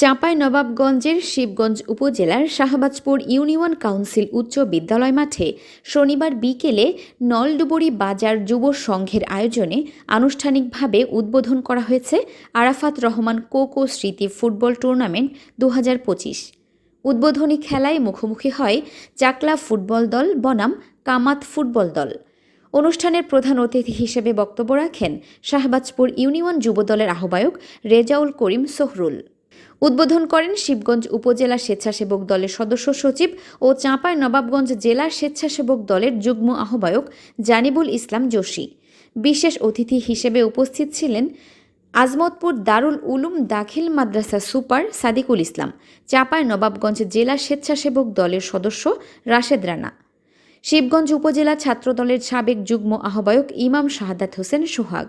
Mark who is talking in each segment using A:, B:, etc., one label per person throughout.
A: চাঁপাই নবাবগঞ্জের শিবগঞ্জ উপজেলার Shahbazpur union council উচ্চ বিদ্যালয় মাঠে শনিবার বিকেলে নলডুবুরি বাজার যুব সংঘের আয়োজনে আনুষ্ঠানিকভাবে উদ্বোধন করা হয়েছে আরাফাত রহমান কোকো স্মৃতি ফুটবল টুর্নামেন্ট দু হাজার পঁচিশ। উদ্বোধনী খেলায় মুখোমুখি হয় চাকলা ফুটবল দল, বনাম কামাত ফুটবল দল। অনুষ্ঠানের প্রধান অতিথি হিসেবে বক্তব্য রাখেন শাহবাজপুর ইউনিয়ন যুবদলের আহ্বায়ক রেজাউল করিম সোহরুল। উদ্বোধন করেন শিবগঞ্জ উপজেলা স্বেচ্ছাসেবক দলের সদস্য সচিব ও চাঁপায় নবাবগঞ্জ জেলা স্বেচ্ছাসেবক দলের যুগ্ম আহ্বায়ক জানিবুল ইসলাম যোশী বিশেষ অতিথি হিসেবে উপস্থিত ছিলেন আজমতপুর দারুল উলুম দাখিল মাদ্রাসা সুপার সাদিকুল ইসলাম চাঁপায় নবাবগঞ্জ জেলা স্বেচ্ছাসেবক দলের সদস্য রাশেদ রানা। শিবগঞ্জ উপজেলা ছাত্রদলের সাবেক যুগ্ম আহ্বায়ক ইমাম শাহাদাত হোসেন সোহাগ।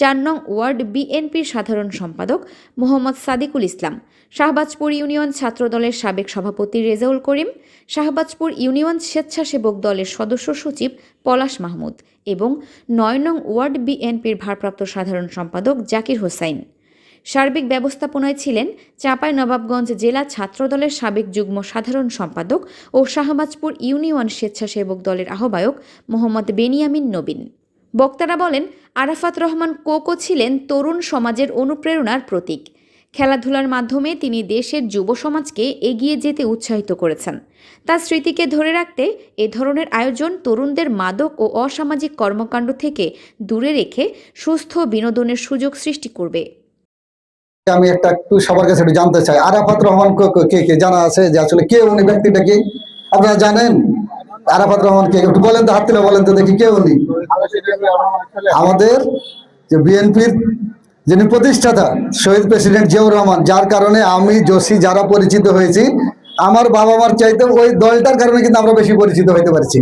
A: চার নং ওয়ার্ড বিএনপির সাধারণ সম্পাদক মোহাম্মদ সাদিকুল ইসলাম, শাহবাজপুর ইউনিয়ন ছাত্রদলের সাবেক সভাপতি রেজাউল করিম, শাহবাজপুর ইউনিয়ন স্বেচ্ছাসেবক দলের সদস্য সচিব পলাশ মাহমুদ এবং নয় নং ওয়ার্ড বিএনপির ভারপ্রাপ্ত সাধারণ সম্পাদক জাকির হোসাইন। সার্বিক ব্যবস্থাপনায় ছিলেন চাঁপাই নবাবগঞ্জ জেলা ছাত্রদলের সাবেক যুগ্ম সাধারণ সম্পাদক ও শাহবাজপুর ইউনিয়ন স্বেচ্ছাসেবক দলের আহ্বায়ক মোহাম্মদ বেনিয়ামিন নবীন। বক্তারা বলেন, আরাফাত রহমান কোকো ছিলেন তরুণ সমাজের অনুপ্রেরণার প্রতীক। খেলাধুলার মাধ্যমে তিনি দেশের যুব সমাজকে এগিয়ে যেতে উৎসাহিত করেছেন। তার স্মৃতিকে ধরে রাখতে এ ধরনের আয়োজন তরুণদের মাদক ও অসামাজিক কর্মকাণ্ড থেকে দূরে রেখে সুস্থ বিনোদনের সুযোগ সৃষ্টি করবে।
B: আমি একটা একটু সবার কাছে একটু জানতে চাই, আরাফাত রহমান কে- কে- জানা আছে যে আসলে কে উনি, ব্যক্তিটা কি? আপনারা জানেন? আরাফাত রহমান কে, একটু বলেন তো, হাত তুলে বলেন তো দেখি কে উনি? আমাদের যে বিএনপির যিনি প্রতিষ্ঠাতা, শহীদ প্রেসিডেন্ট জিয়াউর রহমান, যার কারণে আমি যোশী যারা পরিচিত হয়েছি, আমার বাবা মার চাইতে ওই দলটার কারণে কিন্তু আমরা বেশি পরিচিত হইতে পারছি।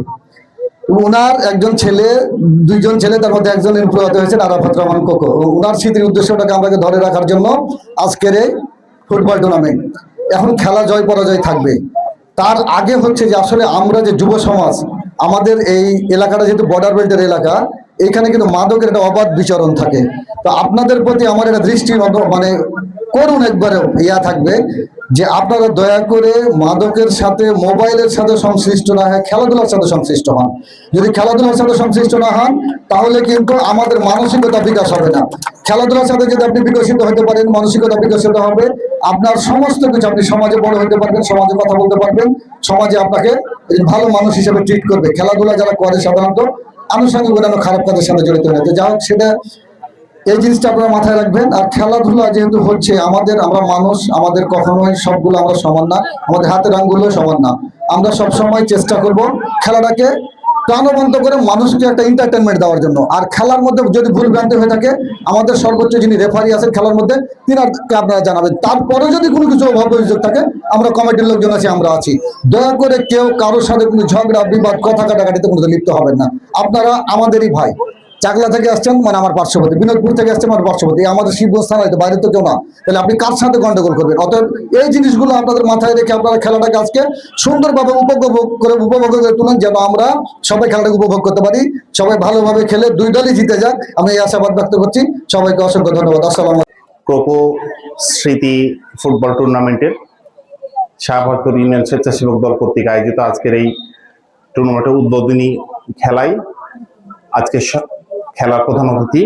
B: উনার একজন ছেলে, দুইজন ছেলে, তার মধ্যে একজন প্রয়াত হয়েছেন আরাফাত রহমান কোকো। উনার স্মৃতির উদ্দেশ্যটাকে আমাকে ধরে রাখার জন্য আজকের এই ফুটবল টুর্নামেন্ট এখন খেলা জয়, পরাজয় থাকবে। তার আগে হচ্ছে যে আসলে আমরা যে যুব সমাজ, আমাদের এই এলাকাটা যেহেতু বর্ডার বেল্টের এলাকা এখানে কিন্তু মাদকের একটা অবাধ বিচরণ থাকে। তো আপনাদের প্রতি আমার একটা দৃষ্টি মানে করুন একবারে ইয়া থাকবে যে আপনারা দয়া করে মাদকের সাথে, মোবাইলের সাথে সংশ্লিষ্ট না হয় খেলাধুলার সাথে সংশ্লিষ্ট হন। যদি খেলাধুলার সাথে সংশ্লিষ্ট না হন, তাহলে কিন্তু আমাদের মানসিকতা বিকাশ হবে না। খেলাধুলার সাথে যদি আপনি বিকশিত হতে পারেন, মানসিকতা বিকশিত হবে। আপনার সমস্ত কিছু আপনি সমাজে বড় হতে পারবেন, সমাজে কথা বলতে পারবেন, সমাজে আপনাকে ভালো মানুষ হিসেবে ট্রিট করবে। খেলাধুলা যারা করে সাধারণত, আনুষঙ্গিক অন্যান্য খারাপ কাজের সাথে জড়িত হয়ে যায়। যা হোক, সেটা এই জিনিসটা আপনারা মাথায় রাখবেন। আর খেলাধুলা যেহেতু হচ্ছে, আমাদের, আমরা মানুষ, আমাদের কখনোই সবগুলো আমরা সমান না। আমাদের হাতের আঙ্গুলও সমান না। আমরা সবসময় চেষ্টা করব খেলাটাকে প্রাণবন্ত করে মানুষকে একটা এন্টারটেনমেন্ট দেওয়ার জন্য। আর খেলার মধ্যে যদি ভুল ভ্রান্তি হয়ে থাকে, আমাদের সর্বোচ্চ যিনি রেফারি আছেন খেলার মধ্যে তিনারকে আপনারা জানাবেন। তারপরে যদি কোনো কিছু অভাব অভিযোগ থাকে, আমরা কমিটির লোকজন আছি, আমরা আছি। দয়া করে কেউ কারোর সাথে কোনো ঝগড়া, বিবাদ, কথা কাটাকাটিতে কোনো লিপ্ত হবেন না। আপনারা আমাদেরই ভাই। চাকলা থেকে আসছেন মানে আমার পার্শ্ববর্তী, বিনোদপুর থেকে আসছেন আমার পার্শ্ববর্তী। আমাদের শিবগঞ্জ থানা হয়তো বাইরে তো কেউ না। তাহলে আপনি কার সাথে গন্ডগোল করবেন? অতএব এই জিনিসগুলো আপনাদের মাথায় রেখে আপনারা খেলাটাকে আজকে সুন্দরভাবে উপভোগ করে উপভোগ করে তুলেন, যেন আমরা সবাই খেলাটাকে উপভোগ করতে পারি। সবাই ভালোভাবে খেলে, দুই দলই জিতে যাক। আমি এই আশাবাদ ব্যক্ত করছি। সবাইকে অসংখ্য ধন্যবাদ। আসসালাম
C: ক্রোকো স্মৃতি ফুটবল টুর্নামেন্টের শাহবাজপুর ইউনিয়ন স্বেচ্ছাসেবক দল কর্তৃক আয়োজিত আজকের এই টুর্নামেন্টের উদ্বোধনী খেলায় আজকে খেলার প্রধান অতিথি,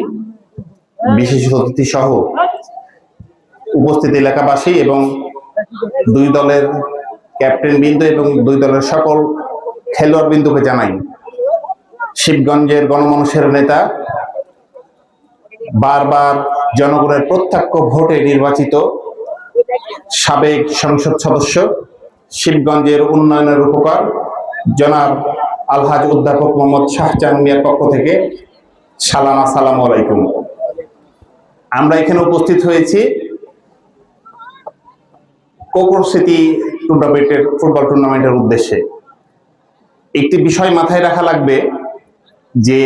C: বিশেষ অতিথি সহ উপস্থিত এলাকাবাসী এবং দুই দলের ক্যাপ্টেন বিন্দু এবং দুই দলের সকল খেলোয়াড় বিন্দুকে জানাই। শিবগঞ্জের গণমানুষের নেতা, বারবার জনগণের প্রত্যক্ষ ভোটে নির্বাচিত সাবেক সংসদ সদস্য, শিবগঞ্জের উন্নয়নের উপকার, জনাব আলহাজ অধ্যাপক মোহাম্মদ শাহজাহান মিয়ার পক্ষ থেকে সালাম, আসসালামু আলাইকুম। আমরা এখানে উপস্থিত হয়েছি কোকর সিটি টুর্নামেন্টের, ফুটবল টুর্নামেন্টের উদ্দেশ্যে। একটি বিষয় মাথায় রাখা লাগবে যে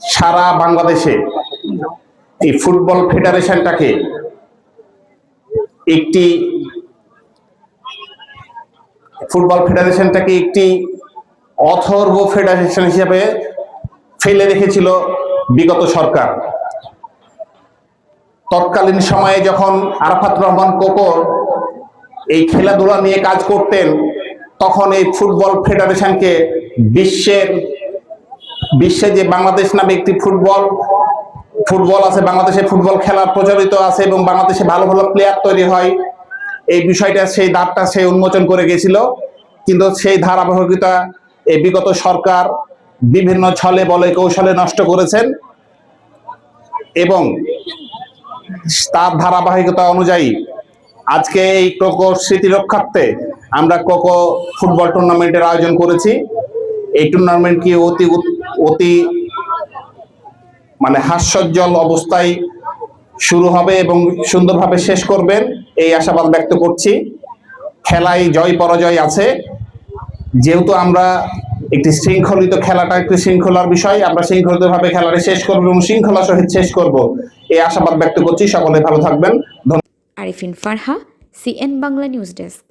C: সারা বাংলাদেশে এই ফুটবল ফেডারেশনটাকে একটি ফুটবল ফেডারেশনটাকে একটি অথর্ব ফেডারেশন হিসেবে ফেলে রেখেছিল বিগত সরকার। তৎকালীন সময়ে যখন আরাফাত রহমান কোকর এই খেলাধুলা নিয়ে কাজ করতেন, তখন এই ফুটবল ফেডারেশনকে বিশ্বের, বিশ্বে যে বাংলাদেশ নামে একটি ফুটবল ফুটবল আছে, বাংলাদেশে ফুটবল খেলা প্রচলিত আছে এবং বাংলাদেশে ভালো ভালো প্লেয়ার তৈরি হয়, এই বিষয়টা সেই দ্বারটা সে উন্মোচন করে গেছিল। কিন্তু সেই ধারাবাহিকতা এই বিগত সরকার বিভিন্ন ছলে বলে কৌশলে নষ্ট করেছেন এবং তার ধারাবাহিকতা অনুযায়ী আজকে এই কোকো স্মৃতি রক্ষার্থে আমরা কোকো ফুটবল টুর্নামেন্টের আয়োজন করেছি। এই টুর্নামেন্ট কি অতি অতি মানে হাস্যজ্জ্বল অবস্থায় শুরু হবে এবং সুন্দরভাবে শেষ করবেন এই আশাবাদ ব্যক্ত করছি। খেলায় জয় পরাজয় আছে। যেহেতু আমরা একটি শৃঙ্খলিত খেলাটা, একটি শৃঙ্খলার বিষয়। আমরা শৃঙ্খলিত ভাবে খেলাটা শেষ করব এবং শৃঙ্খলা সহিত শেষ করব। এই আশাবাদ ব্যক্ত করছি। সকলে ভালো থাকবেন।
A: Arifin Farha, CN Bangla news desk.